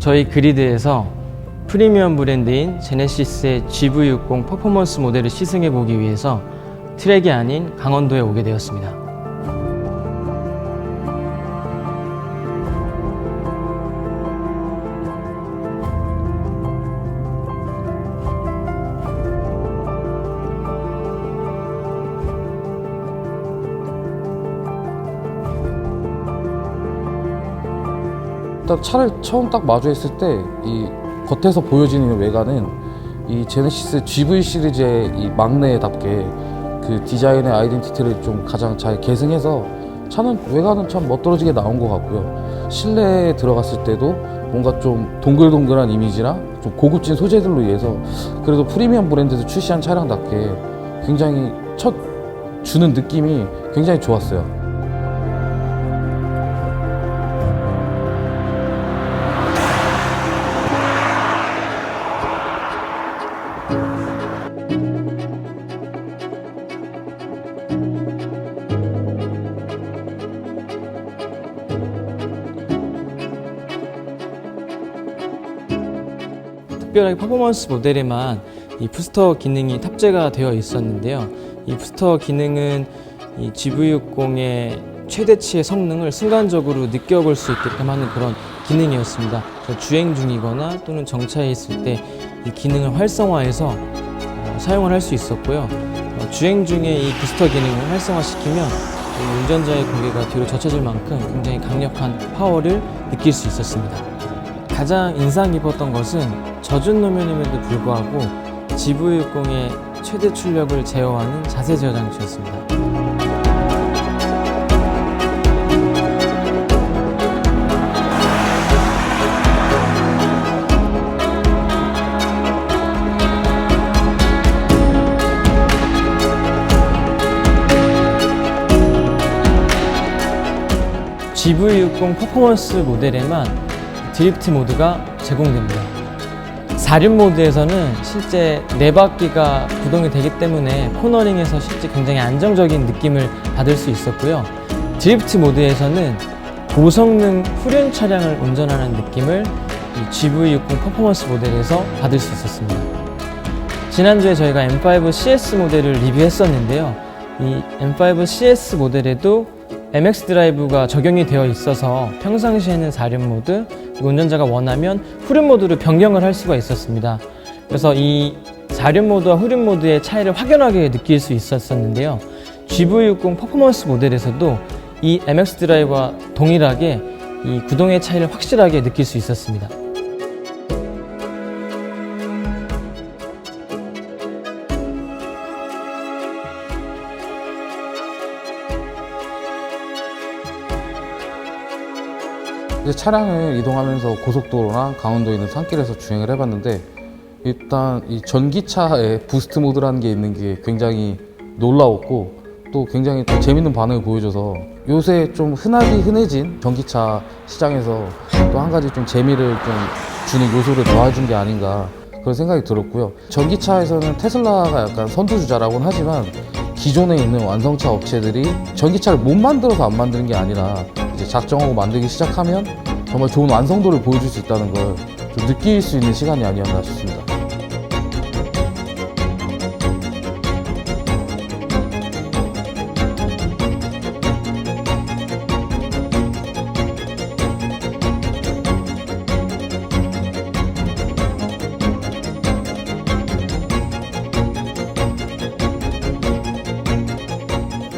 저희 그리드에서 프리미엄 브랜드인 제네시스의 GV60 퍼포먼스 모델을 시승해 보기 위해서 트랙이 아닌 강원도에 오게 되었습니다. 딱 차를 처음 딱 마주했을 때 이 겉에서 보여지는 외관은 이 제네시스 GV 시리즈의 이 막내답게 그 디자인의 아이덴티티를 좀 가장 잘 계승해서 차는 외관은 참 멋들어지게 나온 것 같고요. 실내에 들어갔을 때도 뭔가 좀 동글동글한 이미지나 좀 고급진 소재들로 인해서 그래도 프리미엄 브랜드에서 출시한 차량답게 굉장히 첫 주는 느낌이 굉장히 좋았어요. 특별하게 퍼포먼스 모델에만 이 부스터 기능이 탑재가 되어 있었는데요. 이 부스터 기능은 이 GV60의 최대치의 성능을 순간적으로 느껴볼 수 있게끔 하는 그런 기능이었습니다. 주행 중이거나 또는 정차해 있을 때 이 기능을 활성화해서 어, 사용을 할 수 있었고요. 어, 주행 중에 이 부스터 기능을 활성화시키면 이 운전자의 고개가 뒤로 젖혀질 만큼 굉장히 강력한 파워를 느낄 수 있었습니다. 가장 인상 깊었던 것은 젖은 노면임에도 불구하고 GV60의 최대 출력을 제어하는 자세 제어 장치였습니다. GV60 퍼포먼스 모델에만 드리프트 모드가 제공됩니다. 4륜 모드에서는 실제 네 바퀴가 구동이 되기 때문에 코너링에서 실제 굉장히 안정적인 느낌을 받을 수 있었고요. 드리프트 모드에서는 고성능 후륜 차량을 운전하는 느낌을 이 GV60 퍼포먼스 모델에서 받을 수 있었습니다. 지난주에 저희가 M5 CS 모델을 리뷰했었는데요. 이 M5 CS 모델에도 MX 드라이브가 적용이 되어 있어서 평상시에는 4륜 모드, 운전자가 원하면 후륜 모드로 변경을 할 수가 있었습니다. 그래서 이 4륜 모드와 후륜 모드의 차이를 확연하게 느낄 수 있었었는데요. GV60 퍼포먼스 모델에서도 이 MX 드라이브와 동일하게 이 구동의 차이를 확실하게 느낄 수 있었습니다. 이제 차량을 이동하면서 고속도로나 강원도에 있는 산길에서 주행을 해봤는데 일단 이 전기차에 부스트 모드라는 게 있는 게 굉장히 놀라웠고 또 굉장히 또 재밌는 반응을 보여줘서 요새 좀 흔하디 흔해진 전기차 시장에서 또 한 가지 좀 재미를 좀 주는 요소를 더해준 게 아닌가 그런 생각이 들었고요. 전기차에서는 테슬라가 약간 선두주자라고는 하지만 기존에 있는 완성차 업체들이 전기차를 못 만들어서 안 만드는 게 아니라 이제 작정하고 만들기 시작하면 정말 좋은 완성도를 보여줄 수 있다는 걸 좀 느낄 수 있는 시간이 아니었나 싶습니다.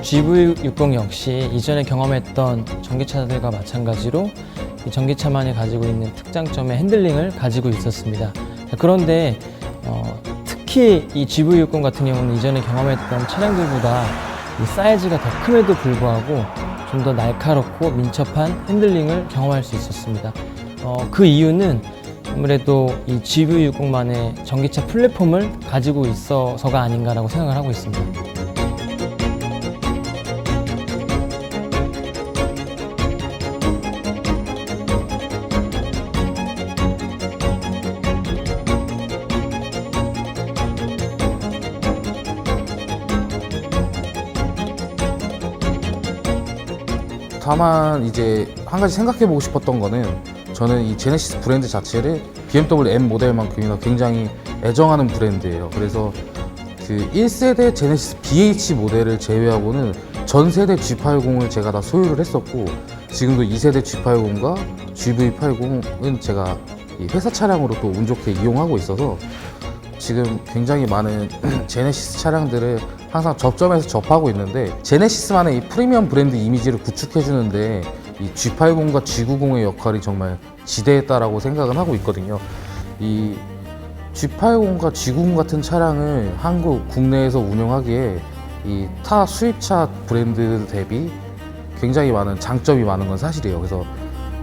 GV60 역시 이전에 경험했던 전기차들과 마찬가지로 이 전기차만이 가지고 있는 특장점의 핸들링을 가지고 있었습니다. 자, 그런데 어, 특히 이 GV60 같은 경우는 이전에 경험했던 차량들보다 이 사이즈가 더 큼에도 불구하고 좀 더 날카롭고 민첩한 핸들링을 경험할 수 있었습니다. 어, 그 이유는 아무래도 이 GV60만의 전기차 플랫폼을 가지고 있어서가 아닌가라고 생각을 하고 있습니다. 다만 이제 한 가지 생각해 보고 싶었던 거는 저는 이 제네시스 브랜드 자체를 BMW M 모델만큼이나 굉장히 애정하는 브랜드예요. 그래서 그 1세대 제네시스 BH 모델을 제외하고는 전 세대 G80을 제가 다 소유를 했었고 지금도 2세대 G80과 GV80은 제가 이 회사 차량으로 또 운 좋게 이용하고 있어서 지금 굉장히 많은 제네시스 차량들을 항상 접점에서 접하고 있는데 제네시스만의 이 프리미엄 브랜드 이미지를 구축해 주는데 이 G80과 G90의 역할이 정말 지대했다라고 생각은 하고 있거든요. 이 G80과 G90 같은 차량을 한국 국내에서 운영하기에 이 타 수입차 브랜드 대비 굉장히 많은 장점이 많은 건 사실이에요. 그래서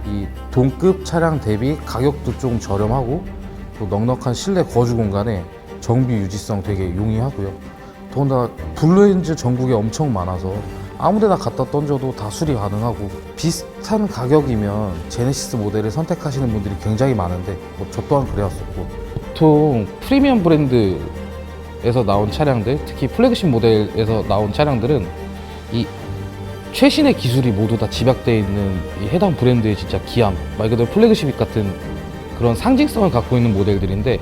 이 동급 차량 대비 가격도 좀 저렴하고 또 넉넉한 실내 거주 공간에 정비 유지성 되게 용이하고요. 더군다나 블루엔즈 전국에 엄청 많아서 아무데나 갖다 던져도 다 수리 가능하고 비슷한 가격이면 제네시스 모델을 선택하시는 분들이 굉장히 많은데 뭐 저 또한 그래왔었고 보통 프리미엄 브랜드에서 나온 차량들 특히 플래그십 모델에서 나온 차량들은 이 최신의 기술이 모두 다 집약되어 있는 이 해당 브랜드의 진짜 기함 말 그대로 플래그십 같은 그런 상징성을 갖고 있는 모델들인데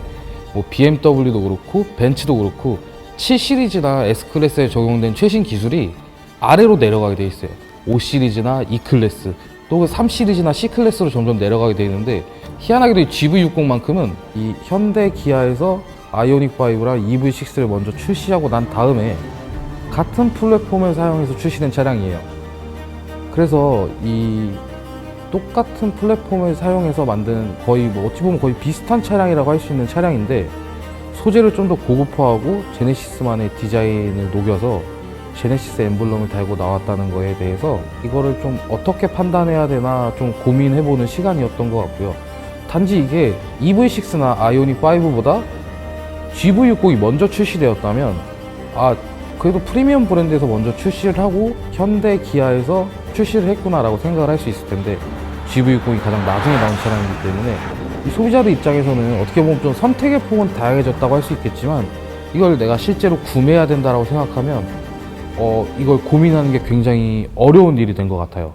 뭐 BMW도 그렇고 벤츠도 그렇고 7 시리즈나 S 클래스에 적용된 최신 기술이 아래로 내려가게 돼 있어요. 5 시리즈나 E 클래스 또3 시리즈나 C 클래스로 점점 내려가게 돼 있는데 희한하게도 이 GV60만큼은 이 현대 기아에서 아이오닉 5랑 EV6를 먼저 출시하고 난 다음에 같은 플랫폼을 사용해서 출시된 차량이에요. 그래서 이 똑같은 플랫폼을 사용해서 만든 거의 뭐 어찌 보면 거의 비슷한 차량이라고 할 수 있는 차량인데 소재를 좀 더 고급화하고 제네시스만의 디자인을 녹여서 제네시스 엠블럼을 달고 나왔다는 거에 대해서 이거를 좀 어떻게 판단해야 되나 좀 고민해보는 시간이었던 것 같고요. 단지 이게 EV6나 아이오닉 5보다 GV60이 먼저 출시되었다면 아 그래도 프리미엄 브랜드에서 먼저 출시를 하고 현대 기아에서 출시를 했구나라고 생각을 할 수 있을 텐데 GV60이 가장 나중에 나온 차량이기 때문에 이 소비자들 입장에서는 어떻게 보면 좀 선택의 폭은 다양해졌다고 할 수 있겠지만 이걸 내가 실제로 구매해야 된다라고 생각하면 어 이걸 고민하는 게 굉장히 어려운 일이 된 것 같아요.